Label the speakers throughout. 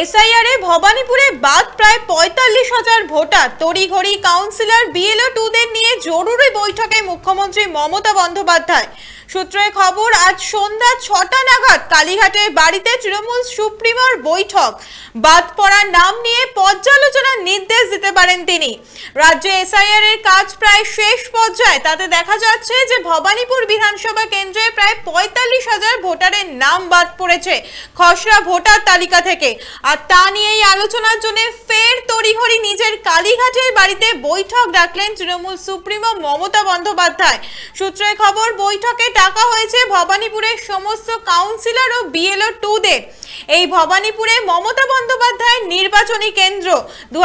Speaker 1: SIR ভবানীপুরে বাদ প্রায় পঁয়তাল্লিশ হাজার ভোটার। তড়িঘড়ি কাউন্সিলর বিএলও টুদের নিয়ে জরুরি বৈঠকে মুখ্যমন্ত্রী মমতা বন্দ্যোপাধ্যায়। সূত্রে খবর, আজ সন্ধ্যা ছটা নাগাদ কালীঘাটের বাড়িতে তৃণমূল সুপ্রিমোর বৈঠক। বাদ পড়ার নাম নিয়ে পর্যালোচনার নির্দেশ দিতে পারেন তিনি। রাজ্যে এসআইআর এর কাজ প্রায় শেষ পর্যায়ে। তাতে দেখা যাচ্ছে যে ভবানীপুর বিধানসভা কেন্দ্রে প্রায় পঁয়তাল্লিশ হাজার ভোটারের নাম বাদ পড়েছে। খসড়া ভোটার তালিকা থেকে। আর তা নিয়েই আলোচনার জন্য ফের তড়িঘড়ি নিজের কালীঘাটের বাড়িতে বৈঠক ডাকলেন তৃণমূল সুপ্রিমো মমতা বন্দ্যোপাধ্যায়। সূত্রে খবর, বৈঠকে ডাকা হয়েছে ভবানীপুরের সমস্ত কাউন্সিলর ও বিএলও টুদের এই ভবানীপুরে মমতা বন্দ্যোপাধ্যায়ের নির্বাচনী কেন্দ্র। দু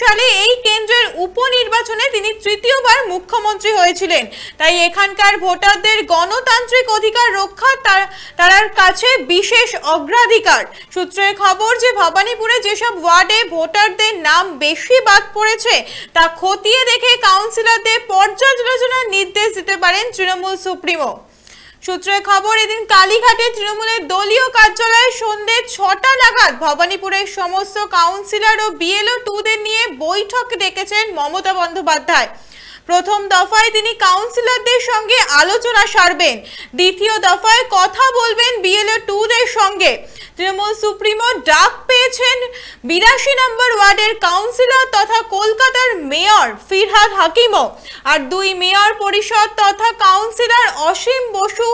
Speaker 1: সালে এই কেন্দ্রের উপনির্বাচনে তিনি তৃতীয়বার মুখ্যমন্ত্রী হয়েছিলেন। তাই এখানকার ভোটারদের গণতান্ত্রিক অধিকার রক্ষা তার তার কাছে বিশেষ অগ্রাধিকার। সূত্রের খবর যে ভবানীপুরে যেসব ওয়ার্ডে ভোটারদের নাম বেশি বাদ পড়েছে, তা খতিয়ে দেখে কাউন্সিলরদের পর্যালোচনার নির্দেশ দিতে পারেন তৃণমূল সুপ্রিমো। সূত্রের খবর, এদিন কালীঘাটে তৃণমূলের দলীয় কার্যালয়ে সন্ধে ছটা নাগাদ ভবানীপুরের সমস্ত কাউন্সিলর ও বিএলও টুদের নিয়ে বৈঠক ডেকেছেন মমতা বন্দ্যোপাধ্যায়। প্রথম দফায় তিনি কাউন্সিলরদের সঙ্গে আলোচনা সারবেন। দ্বিতীয় দফায় কথা বলবেন বিএলও টুদের সঙ্গে। তৃণমূল সুপ্রিমো ডাক পেয়েছেন বিরাশি নম্বর ওয়ার্ডের কাউন্সিলর তথা কলকাতার মেয়র ফিরহাদ হাকিমও। আর দুই মেয়র পরিষদ তথা কাউন্সিলর অসীম বসু,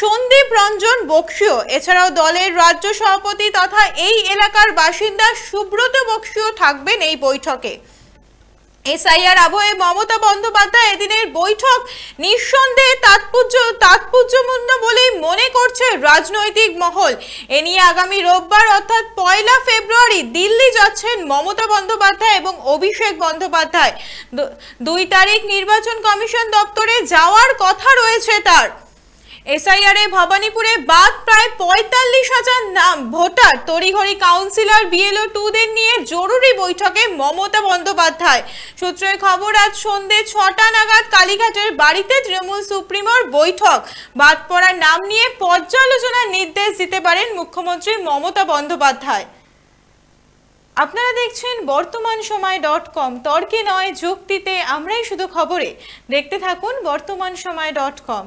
Speaker 1: সন্দীপ রঞ্জন বক্সিও। এছাড়াও দলের রাজ্য সভাপতি তথা এই এলাকার বাসিন্দা সুব্রত বক্সিও থাকবেন এই বৈঠকে। এসআইআর আবহে মমতা বন্দ্যোপাধ্যায় এদিনের বৈঠক নিঃসন্দেহে তাৎপর্য তাৎপর্যপূর্ণ বলেই মনে করছে রাজনৈতিক মহল। এ নিয়ে আগামী রোববার অর্থাৎ পয়লা ফেব্রুয়ারি দিল্লি যাচ্ছেন মমতা বন্দ্যোপাধ্যায় এবং অভিষেক বন্দ্যোপাধ্যায়। দুই তারিখ নির্বাচন কমিশন দপ্তরে যাওয়ার কথা রয়েছে তার। এসআইআর ভবানীপুরে বাদ প্রায় পঁয়তাল্লিশ হাজার নাম ভোটার। তড়িঘড়ি কাউন্সিলর বিএলও টুদের নিয়ে জরুরি বৈঠকে মমতা বন্দ্যোপাধ্যায়। সূত্রের খবর, আজ সন্ধে ছটা নাগাদ কালীঘাটের বাড়িতে তৃণমূল সুপ্রিমোর বৈঠক। বাদ পড়ার নাম নিয়ে পর্যালোচনার নির্দেশ দিতে পারেন মুখ্যমন্ত্রী মমতা বন্দ্যোপাধ্যায়। আপনারা দেখছেন বর্তমান সময় ডট কম। তর্কে নয়, যুক্তিতে আমরাই শুধু খবরে। দেখতে থাকুন বর্তমান সময় ডট কম।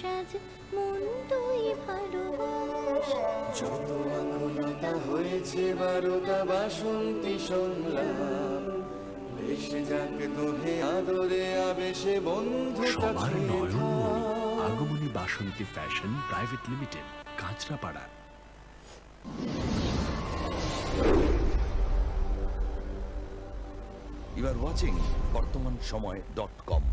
Speaker 2: সাজ মন ভালোবাস।
Speaker 3: যত আকুলতা হয়েছে বারোটা বাসন্তী সংলাপ বেশে যাক তোহে আদরে আবেশে বন্ধু
Speaker 4: সবার
Speaker 3: নয়ন
Speaker 4: Agamani Basanti fashion private limited Kanchrapara.
Speaker 5: You are watching Bartaman Samay dot com